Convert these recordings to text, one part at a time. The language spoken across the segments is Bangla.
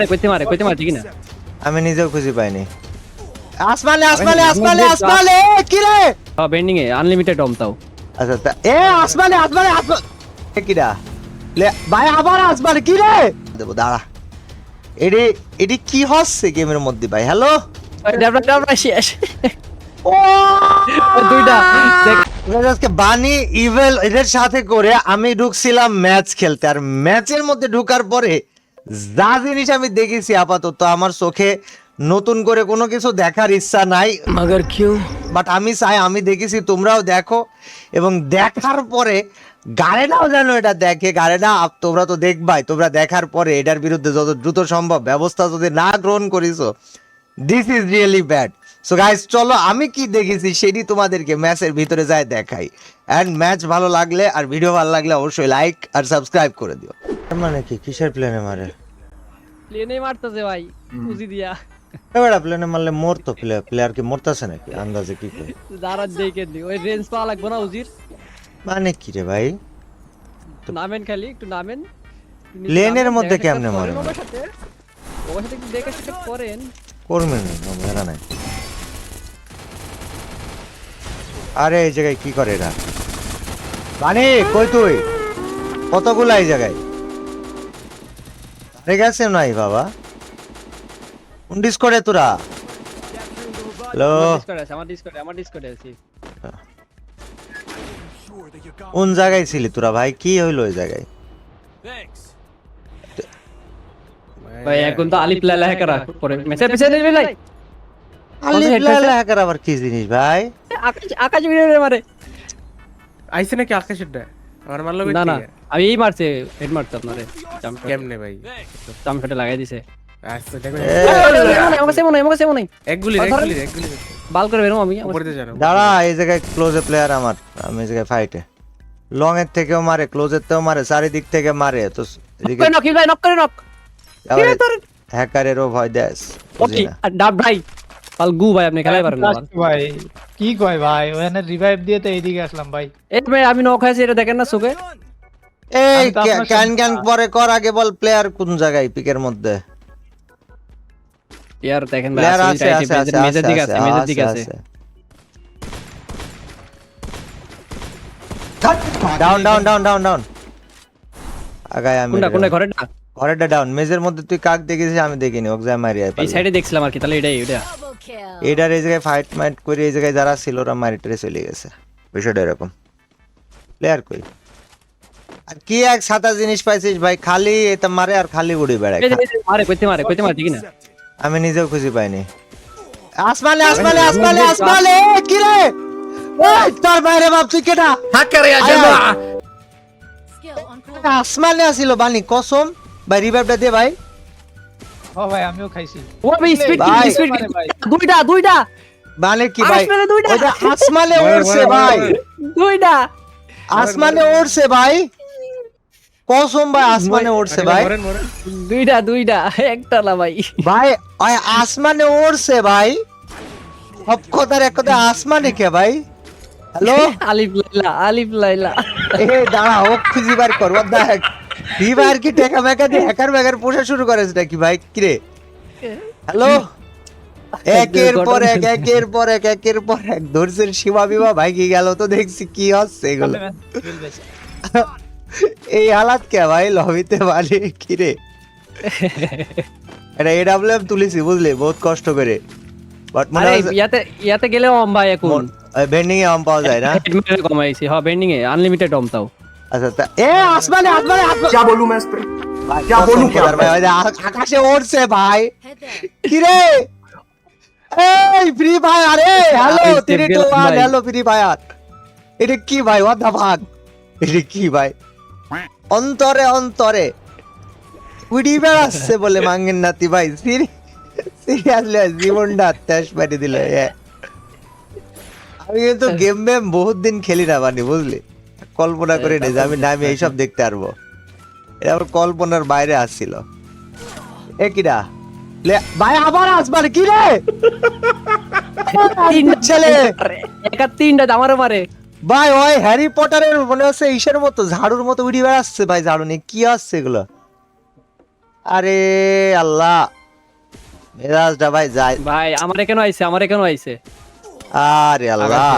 আরে কইতে মারে কইতে মারে ঠিক না? আমি নিজেও খুঁজে পাইনি। আসমানে আসমানে আসমানে আসমানে কি রে? হ্যাঁ বেন্ডিং এ আনলিমিটেড অম তাও। আচ্ছা তা এ আসমানে আসমানে আসমানে লে ভাই আবার আসমানে কি রে? দেবো দাঁড়া। এডি এডি কি হচ্ছে গেমের মধ্যে ভাই? হ্যালো ডাবরা ডাবরা শেষ। ও! দুইটা। আজকে বানি ইভেল এদের সাথে করে আমি ঢুকছিলাম ম্যাচ খেলতে। আর ম্যাচের মধ্যে ঢুকার পরে যা জিনিস আমি দেখেছি আপাতত আমার চোখে নতুন করে কোনো কিছু দেখার ইচ্ছা নাই। মগর কিউ? বাট আমি চাই আমি দেখেছি তোমরাও দেখো। এবং দেখার পরে গাড়েনাও যেন এটা দেখে আপ- তোমরা তো দেখবাই তোমরা দেখার পরে এটার বিরুদ্ধে যত দ্রুত সম্ভব ব্যবস্থা যদি না গ্রহণ করিছো this is really bad so guys চলো আমি কি দেখেছি সেটি তোমাদেরকে ম্যাচের ভিতরে যায় দেখাই। অ্যান্ড ম্যাচ ভালো লাগলে আর ভিডিও ভালো লাগলে অবশ্যই লাইক আর সাবস্ক্রাইব করে দিও। মানে কি? কিসের প্লেনে মারে? প্লেনে মারতেছে ভাই উজি দিয়া। এবারে প্লেনে মারলে মরতো প্লেয়ার প্লেয়ার কি মরতেছে নাকি? আন্দাজে কি করে দাঁড়া দেখে দি ওই রেঞ্জ পাওয়া লাগবে না উজির? মানে কি রে ভাই? নামেন খালি একটু নামেন। প্লেনের মধ্যে কেমনে মারে? ওর সাথে। একটু দেখে সেটা করেন। করবে না মেরা নাই। আরে এই জায়গায় কি করে এরা? বানি কই তুই? কতগুলা এই জায়গায়? আরে গেছে নাই বাবা। উন্ডিস করে তোরা? হ্যালো আমার ডিসকর্ডে আমার ডিসকর্ডে আছি। কোন জায়গায় ছিলি তোরা ভাই? কি হইল ওই জায়গায়? ভাই এখন তো আলিফ লাইলা হ্যাকার পরে মেসেজ পিছে নেবে লাই আলিফ হ্যাকার আবার কি জিনিস ভাই? আকাশ আকাশ ভিডিও মারে। আইছে নাকি আকাশেরটা আমার মারলো না না। আমি এই মারছে হেড মারছে আপনারে। কেমনে ভাই? জামশটে লাগাই দিছে। আচ্ছা দেখো। আমাকে সেমন আমাকে সেমন নাই। এক গুলি এক গুলি এক গুলি। বাল করে বেরো আমি দাঁড়া এই জায়গায় ক্লোজে প্লেয়ার আমার আমি এই জায়গায় ফাইটে লং এর থেকেও মারে ক্লোজের থেকেও মারে চারিদিক থেকে মারে তো এদিকে নক ভাই নক করে নক হ্যাকারেরও ভয় দেস ওকে ডাব ভাই পাল ভাই আপনি খেলাই পারেন না ভাই কি কয় ভাই? ওখানে রিভাইভ দিয়ে তো এইদিকে আসলাম ভাই। এই ভাই আমি নক হয়েছে এটা দেখেন না চোখে। এই ক্যান ক্যান পরে কর আগে বল প্লেয়ার কোন জায়গায় পিকের মধ্যে? ইয়ার দেখেন ভাই প্লেয়ার আছে আছে আছে মেজর দিকে আছে মেজর দিকে আছে down down down down down আগায় আমি কোনটা কোনটা ঘরেটা ঘরেটা ডাউন মেজের মধ্যে তুই কাক দেখেছিস আমি দেখিনি ওকে যা মারি এই সাইডে দেখছিলাম আর কি তাহলে এটাই এটা এটার এই জায়গায় ফাইট মাইট করে এই জায়গায় যারা ছিল ওরা মারিটারে চলে গেছে। বিষয়টা এরকম। প্লেয়ার কই? কি এক সাতা জিনিস পাইছিস ভাই? খালি এটা মারে আর খালি উড়ে বেড়ায় মারে কইতে মারে কইতে মারে ঠিক না? আমি নিজেও খুঁজে পাইনি। আসমানে আসমানে আসমানে আসমানে কি রে? ওই তোর বাইরে বাপ তুই কেটা হাকারে। আসমানে আসিল বানি কসম। ভাই রিভাইভটা দে ভাই। ও ভাই আমিও খাইছি। ও ভাই স্পিড ভাই। স্পিড দুইটা দুইটা। মানে কি ভাই? আসমানে দুইটা। ওইটা আসমানে উড়ছে ভাই। দুইটা। আসমানে উড়ছে ভাই। কসম ভাই আসমানে উড়ছে ভাই। দুইটা দুইটা একটা না ভাই ভাই আসমানে উড়ছে ভাই। সব কথার এক কথা আসমানে কে ভাই? হ্যালো? আলিফ লাইলা আলিফ লাইলা। এ দাঁড়া ও খুঁজি বার কর what the heck? ফ্রি কি টেকা মেকা দিয়ে হ্যাকার ম্যাকার পোষা শুরু করেছে নাকি ভাই? কিরে হ্যালো? একের পর এক একের পর এক একের পর এক ধৈর্যের সীমা বিমা ভাই কি গেল তো দেখছি কি হচ্ছে এগুলো? এই হালাত কে ভাই লবিতে মানে কিরে এটা এডাব্লিউএম তুলেছি বুঝলি বহুত কষ্ট করে বাট মনে আরে হয় ইয়াতে ইয়াতে গেলেও অম ভাই এখন বেন্ডিং এ আম পাওয়া যায় না হেডমেটে কমাইছি হ্যাঁ বেন্ডিং এ আনলিমিটেড অম তাও আচ্ছা তা এ আসমানে আসমানে আসমানে क्या बोलूं मैं इस पे ভাই, যা কসম বলুন খোদার ভাই, ওই যে আ- আকাশে উড়ছে ভাই কিরে এই ফ্রি ফায়ার এ হ্যালো আমি step থ্রি টু গেলাম ওয়ান ভাই। হ্যালো ফ্রি ফায়ার এটা কি ভাই হোয়াট দা ফাক এটা কি ভাই অন্তরে অন্তরে। উড়ি বেড়াচ্ছে বলে মাঙ্গেন নাতি ভাই সিরিয়াসলি জীবনটা ত্যাস পাঠিয়ে দিল আমি কিন্তু গেম মেম বহুত দিন খেলি না বানি বুঝলি? কল্পনা করে নি যে আমি নামি এইসব দেখতে পারব। এটা আবার কল্পনার বাইরে আসছিল। এ কিরা ভাই আবার আসবার কি রে? ছেলে। একা তিনটা আমারও মারে। ভাই ওই হ্যারি পটারের মনে হচ্ছে ইসের মতো ঝাড়ুর মতো উড়ি বেড়াচ্ছে ভাই ঝাড়ু নিয়ে কি আসছে এগুলো? আরে আল্লাহ। মেজাজটা ভাই যায় ভাই আমার এখানে আইছে আমার এখানে আইছে। আরে আল্লাহ।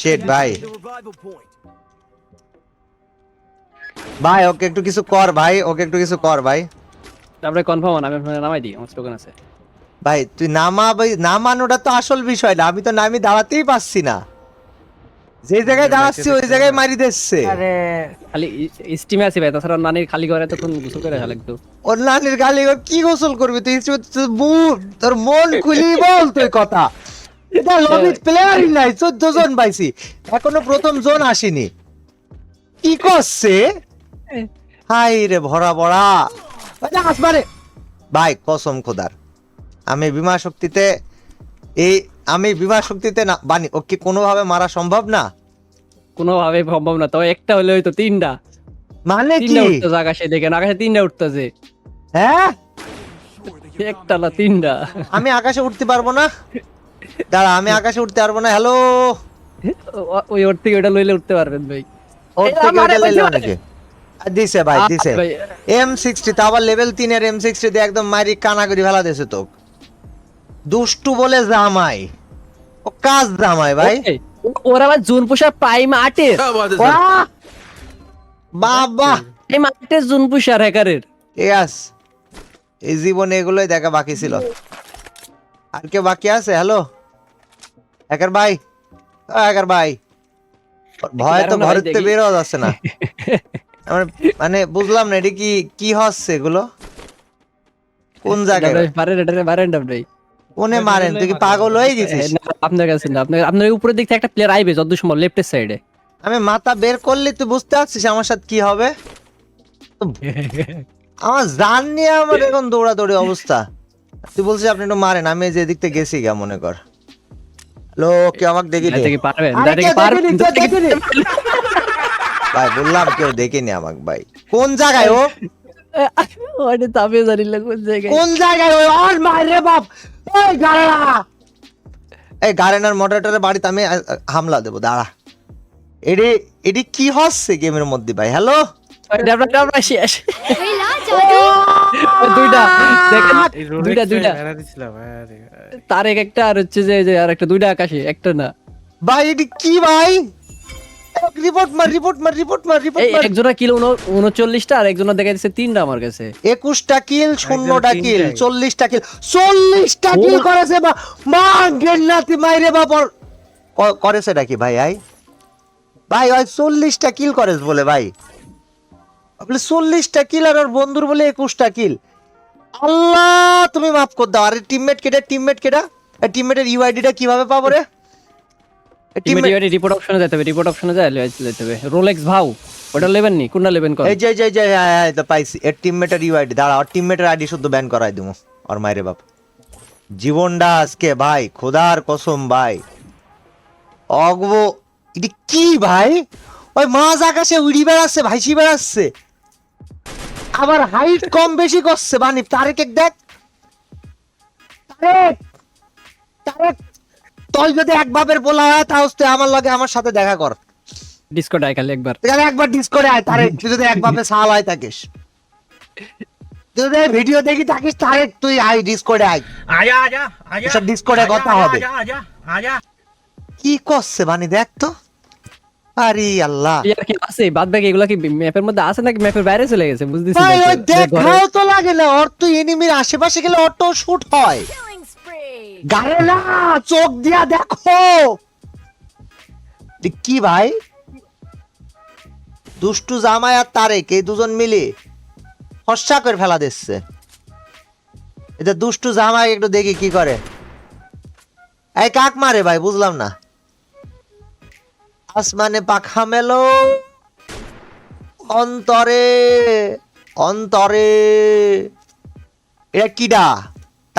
শেট ভাই। ভাই ওকে একটু কিছু কর ভাই ওকে একটু কিছু কর ভাই। তারপরে কনফার্ম আমি আপনাকে নামাই দিই আমার স্লোগান আছে। ভাই তুই নামা ভাই নামানোটা তো আসল বিষয় না আমি তো নামি দাঁড়াতেই পারছি না। যে জায়গায় দাঁড়াচ্ছি ওই জায়গায় মারি দিচ্ছে। খালি স্টিমে আছি ভাই তাছাড়া নানির খালি ঘরে তখন গোসল করে ফেলে একটু ওর নানির গালি ও কি গোসল করবি? তুই তোর মন খুলি বল তুই কথা। এটা লবিট প্লেয়ারই নাই চোদ্দ জন পাইছি। এখনও প্রথম জোন আসেনি। কি করছে? হাই রে ভরা বড়া। আসবারে। ভাই কসম খোদার। আমি বিমা শক্তিতে এই আমি বিমা শক্তিতে না বানি ওকে কোনোভাবে মারা সম্ভব না? কোনোভাবে সম্ভব না তবে একটা হলে হয়তো তিনটা। মানে কি? তিনটা উঠতেছে আকাশে দেখেন আকাশে তিনটা উঠতেছে। হ্যাঁ? একটা না তিনটা। আমি আকাশে উঠতে পারব না। দাঁড়া আমি আকাশে উঠতে পারব না হ্যালো? ওই ওর থেকে ওটা লইলে উঠতে পারবেন ভাই। ওর থেকে ওটা লাইলে অনেকে দিছে ভাই দিছে। এম সিক্সটি তা আবার লেভেল তিনের এম সিক্সটি দিয়ে একদম মারি কানা করে ফেলা দিছে তো দুষ্টু বলে জামাই। কাজ জামাই ভাই। ওর আবার জুন পোষা প্রাইম আটের বাবা! প্রাইম আটের জুন পোষার হ্যাকারের। আছে এই জীবনে এগুলোই দেখা বাকি ছিল। আর কেউ বাকি আছে? হ্যালো একার ভাই? ও একার ভাই। ভয় তো ঘরের থেকে। বেরোয়া যাচ্ছে না। আমার মানে বুঝলাম না এটা কি কি হচ্ছে এগুলো? কোন জায়গায়? বারেন এটা বারেন ভাই কোনে মারেন তুই কি পাগল হয়ে গেছিস? আপনার কাছে না আপনার আপনার উপরের দিক থেকে একটা প্লেয়ার আইবে যত সময় লেফটের সাইডে আমি মাথা বের করলে তুই বুঝতে পারছিস আমার সাথে কি হবে? আমার জান নিয়ে আমার এখন দৌড়াদৌড়ি অবস্থা। তুই বলছিস আপনি একটু মারেন আমি যে এদিক থেকে গেছি গা মনে কর। লোক কে আমাকে দেখি পারবেন। ভাই বললাম কেউ দেখেনি আমাকে ভাই। কোন জায়গায় ও? ওটা তো জানি না কোন জায়গায় কোন জায়গায় ও আর মারে বাপ এই গাড়া এই গারেনার মডারেটরের বাড়িতে আমি হামলা দেবো দাঁড়া। এডি এডি কি হচ্ছে গেমের মধ্যে ভাই? হ্যালো ডাবরা ডাবরা শেষ দুইটা। দেখেন দুইটা দুইটা। মেরা দিছিলাম, আরে, আরে। তার এক একটা আর হচ্ছে যে যে আর একটা দুইটা আকাশে একটা না। ভাই এডি কি ভাই? রিপোর্ট মার রিপোর্ট মার রিপোর্ট মার রিপোর্ট মার। একজনের কিলো উনচল্লিশটা আর একজনের দেখা যাচ্ছে তিনটা আমার কাছে। একুশটা কিল শূন্যটা কিল তিনটাই। চল্লিশটা কিল চল্লিশটা কিল করেছে বা মা গেন্নাতি মাইরে বাপর। করেছে নাকি ভাই আই? ভাই ওই চল্লিশটা কিল করেছ বলে ভাই। বলে চল্লিশটা কিল আর ওর বন্ধুর বলে একুশটা কিল আল্লাহ তুমি মাফ কর দাও। আরে টিমমেট কেটা টিমমেট কেটা টিমমেটের ইউআইডিটা কীভাবে পাবো রে? টিমমেট রিপোর্ট অপশনে যেতে হবে রিপোর্ট অপশনে যায় যেতে হবে। রোলেক্স ভাও ওটা লেবেন নি? কোনটা লেবেন কর এই যে যে যে হ্যাঁ হ্যাঁ তো পাইছি। এর টিমমেটের ইউআইডি দাঁড়া ওর টিমমেটের আইডি শুদ্ধ ব্যান করাই দিমু ওর মাইরে বাপ। জীবনটা আজকে ভাই খোদার কসম ভাই। অগব এটি কি ভাই? ওই মাছ আকাশে উড়ি বেড়াচ্ছে ভাইসি বেড়াচ্ছে। আবার হাইট কম বেশি করছে বানি তারেক এক দেখ। তারেক! তারেক! তুই যদি এক বাপের বলা হয় তাও তুই আমার লগে আমার সাথে দেখা কর। ডিসকর্ড আয় খালি একবার। তুই একবার ডিসকর্ডে আয় তারে তুই যদি এক বাপে সাল হয় থাকিস। তুই যদি ভিডিও দেখি থাকিস তারে তুই আয় ডিসকর্ডে আয়। আয় আয় আয়। সব ডিসকর্ডে কথা হবে। আয়া আয়া আয়া। কি করছে বানি দেখ তো। আরে আল্লাহ। ইয়ার কি আছে? বাদ বাকি এগুলা কি ম্যাপের মধ্যে আছে নাকি? ম্যাপের বাইরে চলে গেছে বুঝতেছিস দেখাও তো লাগে না ওর তো এনিমির আশেপাশে গেলে অটো শুট হয়। চোখ দিয়া দেখো। কি ভাই? দুষ্টু জামাই আর তারেক, এই দুজন মিলে করে ফেলা দিচ্ছে। এটা দুষ্টু জামাই একটু দেখি কি করে। এই কাক মারে ভাই, বুঝলাম না। আসমানে পাখা মেলো, অন্তরে অন্তরে। এটা কিডা?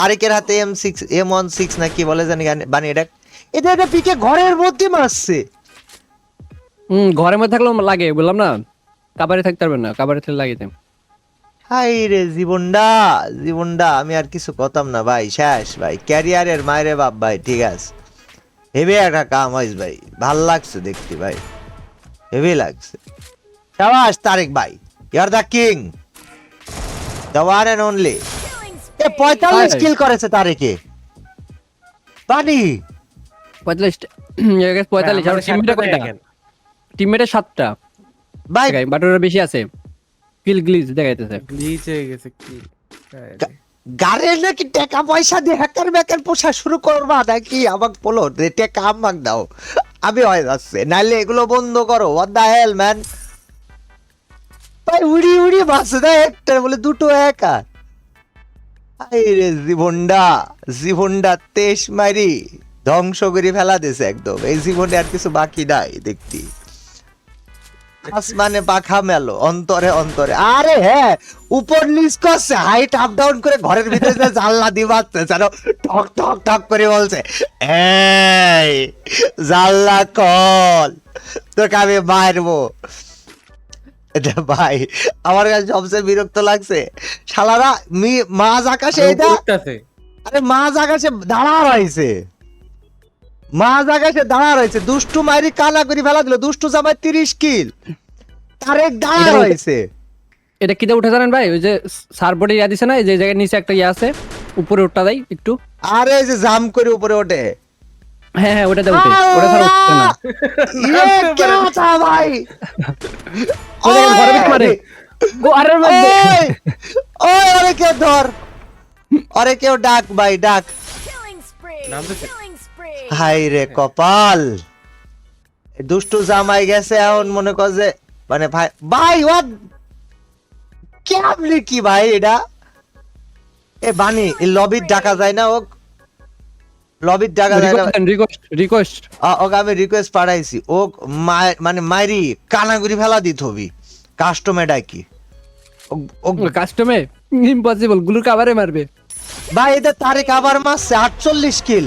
তারিকের হাতে M six M one six না কি বলে জানি গানে- বানি এটা এটা এটা পিকে ঘরের মধ্যে মারছে। হুম ঘরের মধ্যে থাকলেও লাগে বললাম না? কাবারে থাকতে পারবেন না কাবারে থাকলে লাগে। হাই রে জীবনটা জীবনটা আমি আর কিছু কথাম না ভাই শেষ ভাই। ক্যারিয়ারের মায়েরে বাপ ভাই ঠিক আছে। হেভি একটা কাম হয়েছে ভাই ভালো লাগছে দেখতে ভাই। হেভি লাগছে। সাবাস তারেক ভাই you are the king the one and only এ পঁয়তাল্লিশ কিল করেছে তারেকে। পানি পঁয়তাল্লিশ পঁয়তাল্লিশ হ্যাঁ, আর টিমমেটে কয়টা। টিমমেটে সাতটা ভাই দেখাই বাট বেশি আছে। কিল গ্লিজ দেখাইতেছে। গ্লিচ হয়ে গেছে কি গাড়ির নাকি টাকা পয়সা দিয়ে হ্যাকার ব্যাকার পোষা শুরু করবা নাকি আমাকে বলো যে টাকা আমাক দাও। আমি হয়ে যাচ্ছে নাইলে এগুলো বন্ধ করো। হোয়াট দা হেল ম্যান ভাই উড়ি উড়ি বাস দেয় একটা বলে দুটো একা। আই রে জীবনটা জীবনটা তেস মারি ধ্বংস করে ফেলা একদম। এই জীবনে আর কিছু বাকি নাই দেখতি। আসমানে পাখা মেলো, অন্তরে অন্তরে। আরে হ্যাঁ উপর নিচ করছে হাইট আপ ডাউন করে ঘরের ভিতরে জানলা দিবাচ্ছে যেন ঠক ঠক ঠক করে বলছে জানলা কল তোকে আমি মারবো। ভাই আমার কাছে সবচেয়ে বিরক্ত লাগছে। শালারা মি মাঝ আকাশে এটা আরে মাঝ আকাশে দাঁড়া রয়েছে। মাঝ আকাশে দাঁড়া রয়েছে। দুষ্টু মাইরি কানা করে ফেলা দিল। দুষ্টু জামাই তিরিশ কিল তারেক দাঁড়া এটা- রয়েছে। এটা কিতে উঠে জানেন ভাই? ওই যে সার্বোর্ডে ইয়া দিছে না যে জায়গায় নিচে একটা ইয়া আছে উপরে উঠটা দেয় একটু। আরে এই যে জাম করে উপরে ওঠে। হ্যাঁ হ্যাঁ ওটা দাও ওটা ছাড়া না। ইয়ে কেউ তা ভাই। ওরে ঘরে মারে। মধ্যে। ওই ওরে ধর। ওরে কেউ ডাক ভাই ডাক। হাই রে কপাল। দুষ্টু জামাই গেছে এখন মনে কর যে মানে ভাই ভাই ওয়াট কেমনি কি ভাই এটা? এ বানি লবির ডাকা যায় না ও লবির না রিকোয়েস্ট ওকে আমি রিকোয়েস্ট পাঠাইছি। ও মানে মাইরি কানাগুড়ি ফেলা দিত হবি কাস্টমে ডাকি। ও- কাস্টমে ইম্পসিবল কাভারে মারবে। ভাই তারিখ আবার মারছে আটচল্লিশ কিল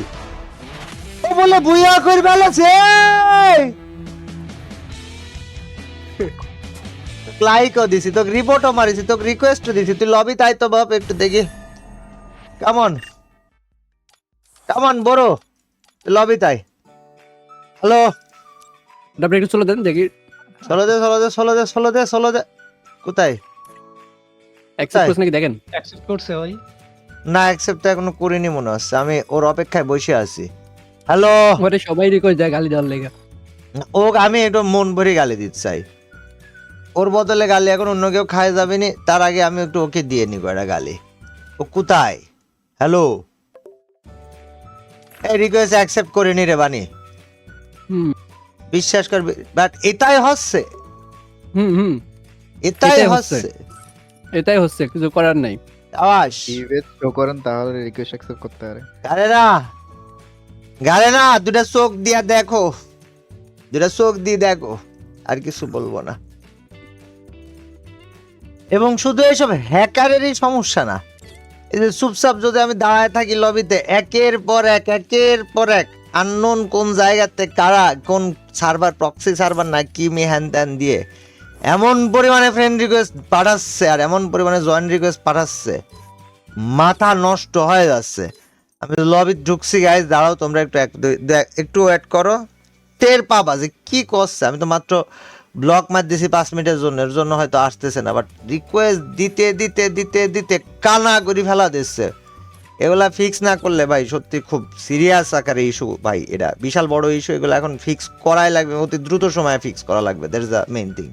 ও বলে বুইয়া করে ফেলেছে! লাইকও দিছি তোকে রিপোর্টও মারিছি তোকে রিকোয়েস্টও দিছি। তুই লবি তাই তো বাপ একটু দেখি। কেমন কেমন বড়। লবি তাই। হ্যালো আপনি একটু চলে দেন দেখি। ষোলো দে ষোলো দে ষোলো দে ষোলো দে ষোলো দে। কোথায়? অ্যাক্সেপ্ট করছে নাকি দেখেন? অ্যাকসেপ্ট করছে ওই না অ্যাকসেপ্ট এখনও করিনি মনে হচ্ছে। আমি ওর অপেক্ষায় বসে আছি। হ্যালো ওরে সবাই রিকোয়েস্ট দেয় গালি দেওয়ার লেগে। ও আমি একটু মন ভরে গালি দিতে চাই। ওর বদলে গালি এখন অন্য কেউ খায় যাবে নি তার আগে আমি একটু ওকে দিয়ে নিব একটা গালি। ও কোথায়? হ্যালো এই রিকোয়েস্ট অ্যাকসেপ্ট করে নি রে বানি। হুম। বিশ্বাস করবি বাট এটাই হচ্ছে। হুম হুম। এটাই হচ্ছে। এটাই হচ্ছে কিছু করার নাই। আওয়াজ ইভেন্ট শো করেন তাহলে রিকোয়েস্ট অ্যাকসেপ্ট করতে পারে। গালে না গালে না দুটা চোখ দিয়া দেখো। দুটা চোখ দিয়ে দেখো। আর কিছু বলব না। এবং শুধু এইসব হ্যাকারেরই সমস্যা না। চুপচাপ যদি আমি দাঁড়ায় থাকি লবিতে, একের পর এক, একের পর এক আননোন কোন জায়গাতে কারা, কোন সার্ভার প্রক্সি সার্ভার না কি মি হ্যান ত্যান দিয়ে, এমন পরিমাণে ফ্রেন্ড রিকোয়েস্ট পাঠাচ্ছে আর এমন পরিমাণে জয়েন্ট রিকোয়েস্ট পাঠাচ্ছে, মাথা নষ্ট হয়ে যাচ্ছে। আমি লবি ঢুকছি গাইজ দাঁড়াও, তোমরা একটু একটু অ্যাড করো। টের পাবা যে কি করছে, আমি তো মাত্র ব্লক মার দিছি পাঁচ মিনিটের জন্য, এর জন্য হয়তো আসতেছে না বাট রিকোয়েস্ট দিতে দিতে দিতে দিতে কানা করি ফেলা দিচ্ছে। এগুলা ফিক্স না করলে ভাই সত্যি খুব সিরিয়াস আকারে ইস্যু ভাই এটা। বিশাল বড় ইস্যু এগুলো এখন ফিক্স করাই লাগবে, অতি দ্রুত সময়ে ফিক্স করা লাগবে that is the main thing